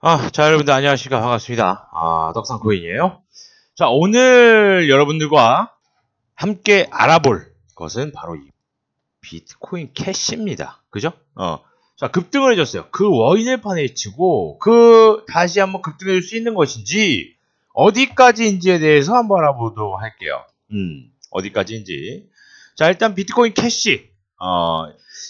아, 자, 여러분들 안녕하십니까. 반갑습니다. 아, 덕상코인이에요. 자, 오늘 여러분들과 함께 알아볼 것은 바로 이 비트코인 캐시입니다. 그죠? 어. 자, 급등을 해줬어요. 그 원인을 파헤치고, 그, 다시 한번 급등해줄 수 있는 것인지, 어디까지인지에 대해서 한번 알아보도록 할게요. 음, 어디까지인지. 자, 일단 비트코인 캐시. 어,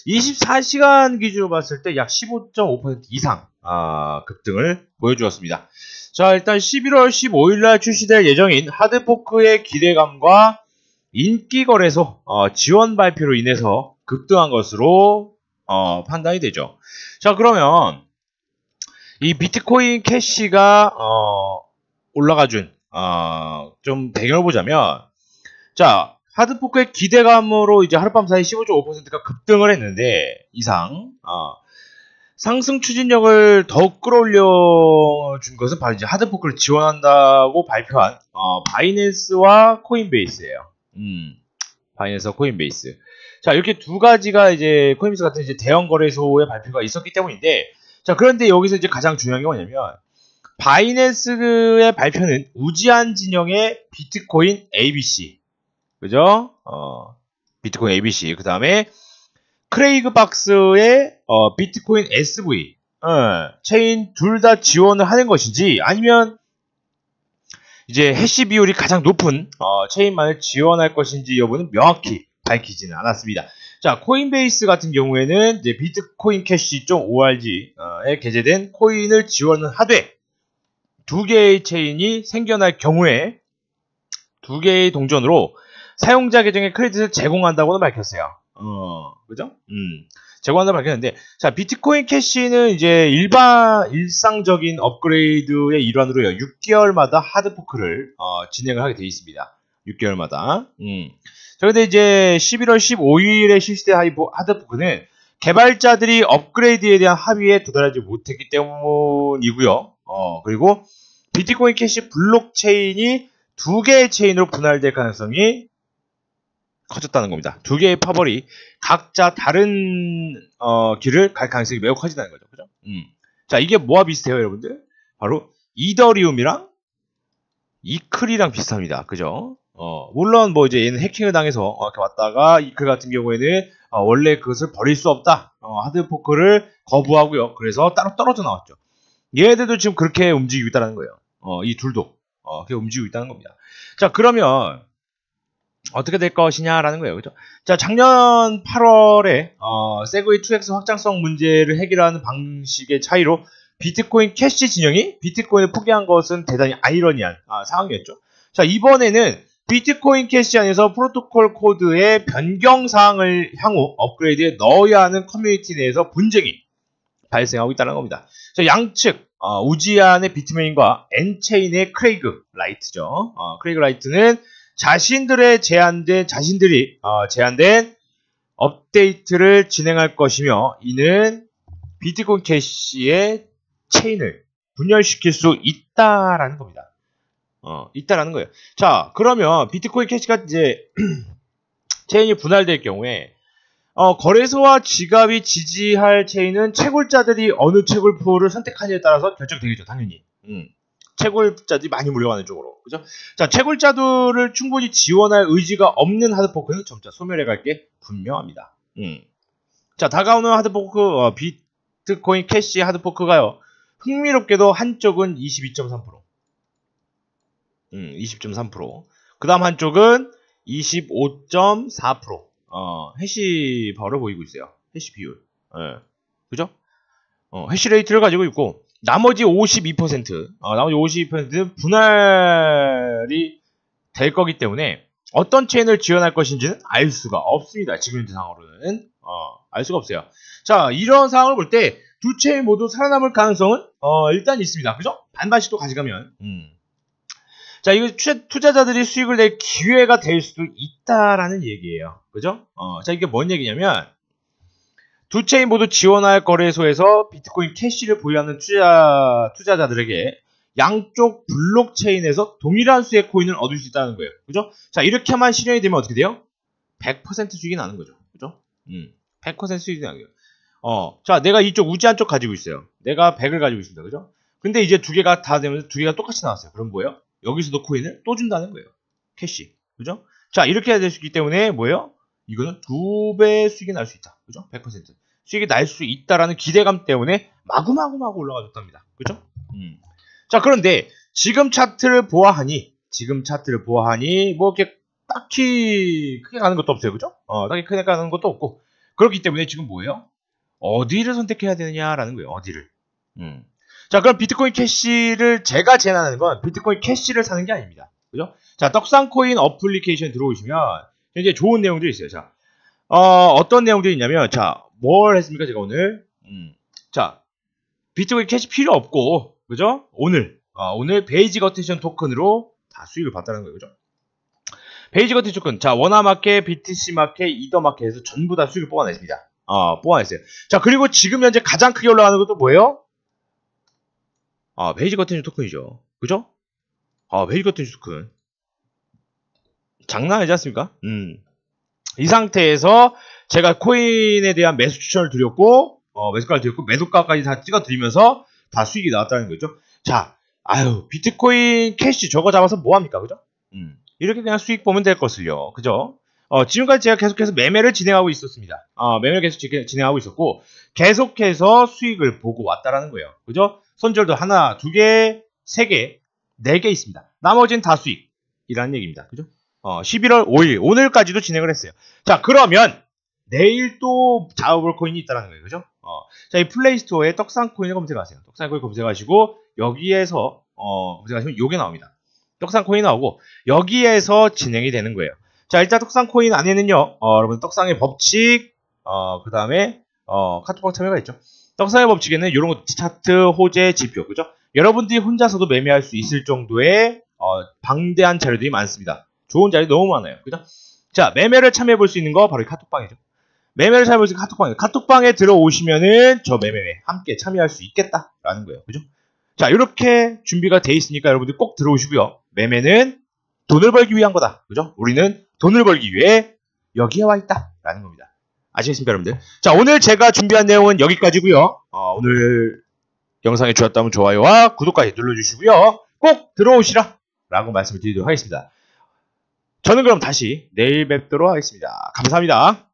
24시간 기준으로 봤을 때 약 15.5% 이상 아, 급등을 보여주었습니다. 자, 일단 11월 15일 날 출시될 예정인 하드포크의 기대감과 인기 거래소 어, 지원 발표로 인해서 급등한 것으로 어, 판단이 되죠. 자, 그러면 이 비트코인 캐시가 어, 올라가준 어, 좀 배경을 보자면 자, 하드포크의 기대감으로 이제 하룻밤 사이 15.5%가 급등을 했는데 이상 어, 상승 추진력을 더욱 끌어올려 준 것은 바로 이제 하드포크를 지원한다고 발표한 어, 바이낸스와 코인베이스예요. 음, 바이낸스와 코인베이스. 자 이렇게 두 가지가 이제 코인베이스 같은 이제 대형 거래소의 발표가 있었기 때문인데 자 그런데 여기서 이제 가장 중요한 게 뭐냐면 바이낸스의 발표는 우지한 진영의 비트코인 ABC 그죠? 어, 비트코인 ABC. 그 다음에 크레이그 박스의 어, 비트코인 SV. 어, 체인 둘 다 지원을 하는 것인지 아니면 이제 해시 비율이 가장 높은 어, 체인만을 지원할 것인지 여부는 명확히 밝히지는 않았습니다. 자, 코인베이스 같은 경우에는 이제 비트코인 캐시 .org에 게재된 코인을 지원을 하되 두 개의 체인이 생겨날 경우에 두 개의 동전으로 사용자 계정에 크레딧을 제공한다고는 밝혔어요. 어, 그죠? 음. 제공한다고 밝혔는데, 자, 비트코인 캐시는 이제 일반, 일상적인 업그레이드의 일환으로요, 6개월마다 하드포크를, 어, 진행을 하게 되어 있습니다. 6개월마다. 음. 자, 근데 이제 11월 15일에 실시된 하드포크는 개발자들이 업그레이드에 대한 합의에 도달하지 못했기 때문이고요. 어, 그리고 비트코인 캐시 블록체인이 두 개의 체인으로 분할될 가능성이 커졌다는 겁니다. 두 개의 파벌이 각자 다른 어, 길을 갈 가능성이 매우 커진다는 거죠. 그죠? 음. 자, 이게 뭐와 비슷해요, 여러분들? 바로 이더리움이랑 이클이랑 비슷합니다. 그죠? 어, 물론 뭐 이제 얘는 해킹을 당해서 이렇게 왔다가 이클 같은 경우에는 어, 원래 그것을 버릴 수 없다. 어, 하드포크를 거부하고요. 그래서 따로 떨어져 나왔죠. 얘네들도 지금 그렇게 움직이고 있다는 거예요. 어, 이 둘도 어, 그렇게 움직이고 있다는 겁니다. 자, 그러면 어떻게 될 것이냐라는 거예요. 그죠? 자, 작년 8월에 어, 세그웨이 2X 확장성 문제를 해결하는 방식의 차이로 비트코인 캐시 진영이 비트코인을 포기한 것은 대단히 아이러니한 아, 상황이었죠. 자, 이번에는 비트코인 캐시 안에서 프로토콜 코드의 변경 사항을 향후 업그레이드에 넣어야 하는 커뮤니티 내에서 분쟁이 발생하고 있다는 겁니다. 자, 양측 어, 우지안의 비트메인과 엔체인의 크레이그 라이트죠. 어, 크레이그 라이트는 자신들의 제한된 자신들이 어, 제한된 업데이트를 진행할 것이며 이는 비트코인 캐시의 체인을 분열시킬 수 있다라는 겁니다. 어, 있다라는 거예요. 자, 그러면 비트코인 캐시가 이제 체인이 분할될 경우에 어, 거래소와 지갑이 지지할 체인은 채굴자들이 어느 채굴 풀을 선택하느냐에 따라서 결정되겠죠, 당연히. 음. 채굴자들이 많이 몰려가는 쪽으로. 그죠? 자, 채굴자들을 충분히 지원할 의지가 없는 하드포크는 점차 소멸해갈 게 분명합니다. 음. 자, 다가오는 하드포크, 어, 비트코인 캐시 하드포크가요. 흥미롭게도 한쪽은 22.3%. 음, 20.3%. 그 다음 한쪽은 25.4%. 어, 해시 바로 보이고 있어요. 해시 비율. 예. 그죠? 어, 해시 레이트를 가지고 있고, 나머지 52%, 어, 나머지 52%는 분할이 될 거기 때문에 어떤 체인을 지원할 것인지는 알 수가 없습니다. 지금 현재 상황으로는 어, 알 수가 없어요. 자, 이런 상황을 볼 때 두 체인 모두 살아남을 가능성은 어, 일단 있습니다. 그죠? 반반씩 또 가져가면. 음. 자, 이거 투자자들이 수익을 낼 기회가 될 수도 있다라는 얘기예요. 그죠? 어, 자, 이게 뭔 얘기냐면 두 체인 모두 지원할 거래소에서 비트코인 캐시를 보유하는 투자, 투자자들에게 양쪽 블록체인에서 동일한 수의 코인을 얻을 수 있다는 거예요. 그죠? 자, 이렇게만 실현이 되면 어떻게 돼요? 100% 수익이 나는 거죠. 그죠? 음, 100% 수익이 나는 거예요. 어, 자, 내가 이쪽 우지 한 쪽 가지고 있어요. 내가 100을 가지고 있습니다. 그죠? 근데 이제 두 개가 다 되면서 두 개가 똑같이 나왔어요. 그럼 뭐예요? 여기서도 코인을 또 준다는 거예요. 캐시. 그죠? 자, 이렇게 해야 되기 때문에 뭐예요? 이거는 두배 수익이 날 수 있다. 그죠? 100%. 수익이 날 수 있다라는 기대감 때문에 마구마구마구 올라가 줬답니다. 그죠? 음. 자, 그런데 지금 차트를 보아하니, 지금 차트를 보아하니, 뭐 이렇게 딱히 크게 가는 것도 없어요. 그죠? 어, 딱히 크게 가는 것도 없고. 그렇기 때문에 지금 뭐예요? 어디를 선택해야 되느냐라는 거예요. 어디를. 음. 자, 그럼 비트코인 캐시를 제가 제안하는 건 비트코인 캐시를 사는 게 아닙니다. 그죠? 자, 떡상코인 어플리케이션 들어오시면 이제 좋은 내용들이 있어요. 자, 어, 떤 내용들이 있냐면, 자, 뭘 했습니까? 제가 오늘. 음. 자, 비트코인 캐시 필요 없고, 그죠? 오늘, 어, 오늘 베이지 거테이션 토큰으로 다 수익을 봤다는 거예요. 그죠? 베이지 거테이션 토큰. 자, 원화마켓, BTC 마켓, 이더 마켓에서 전부 다 수익을 뽑아냈습니다. 어, 뽑아냈어요. 자, 그리고 지금 현재 가장 크게 올라가는 것도 뭐예요? 아, 베이지 거테이션 토큰이죠. 그죠? 아, 베이지 거테이션 토큰. 장난 아니지 않습니까? 음. 이 상태에서 제가 코인에 대한 매수 추천을 드렸고, 어, 매수가를 드렸고, 매도가까지 다 찍어 드리면서 다 수익이 나왔다는 거죠. 자, 아유, 비트코인 캐시 저거 잡아서 뭐 합니까? 그죠? 음. 이렇게 그냥 수익 보면 될 것을요. 그죠? 어, 지금까지 제가 계속해서 매매를 진행하고 있었습니다. 어, 매매를 계속 진행하고 있었고, 계속해서 수익을 보고 왔다라는 거예요. 그죠? 손절도 하나, 두 개, 세 개, 네 개 있습니다. 나머지는 다 수익이라는 얘기입니다. 그죠? 어, 11월 5일, 오늘까지도 진행을 했어요. 자, 그러면 내일 또 잡아볼 코인이 있다는 거예요. 그죠? 어, 자, 이 플레이스토어에 떡상 코인을 검색하세요. 떡상 코인 검색하시고, 여기에서, 어, 검색하시면 요게 나옵니다. 떡상 코인 나오고, 여기에서 진행이 되는 거예요. 자, 일단 떡상 코인 안에는요, 어, 여러분, 떡상의 법칙, 어, 그 다음에, 어, 카톡방 참여가 있죠. 떡상의 법칙에는 이런 거 차트, 호재, 지표, 그죠? 여러분들이 혼자서도 매매할 수 있을 정도의, 어, 방대한 자료들이 많습니다. 좋은 자리 너무 많아요. 그죠? 자, 매매를 참여해 볼 수 있는 거 바로 카톡방이죠. 매매를 참여해 볼 수 있는 카톡방이에요. 카톡방에 들어오시면은 저 매매에 함께 참여할 수 있겠다라는 거예요. 그죠? 자, 이렇게 준비가 돼 있으니까 여러분들 꼭 들어오시고요. 매매는 돈을 벌기 위한 거다. 그죠? 우리는 돈을 벌기 위해 여기에 와 있다라는 겁니다. 아시겠습니까, 여러분들? 자, 오늘 제가 준비한 내용은 여기까지고요. 어, 오늘 영상이 좋았다면 좋아요와 구독까지 눌러주시고요. 꼭 들어오시라 라고 말씀을 드리도록 하겠습니다. 저는 그럼 다시 내일 뵙도록 하겠습니다. 감사합니다.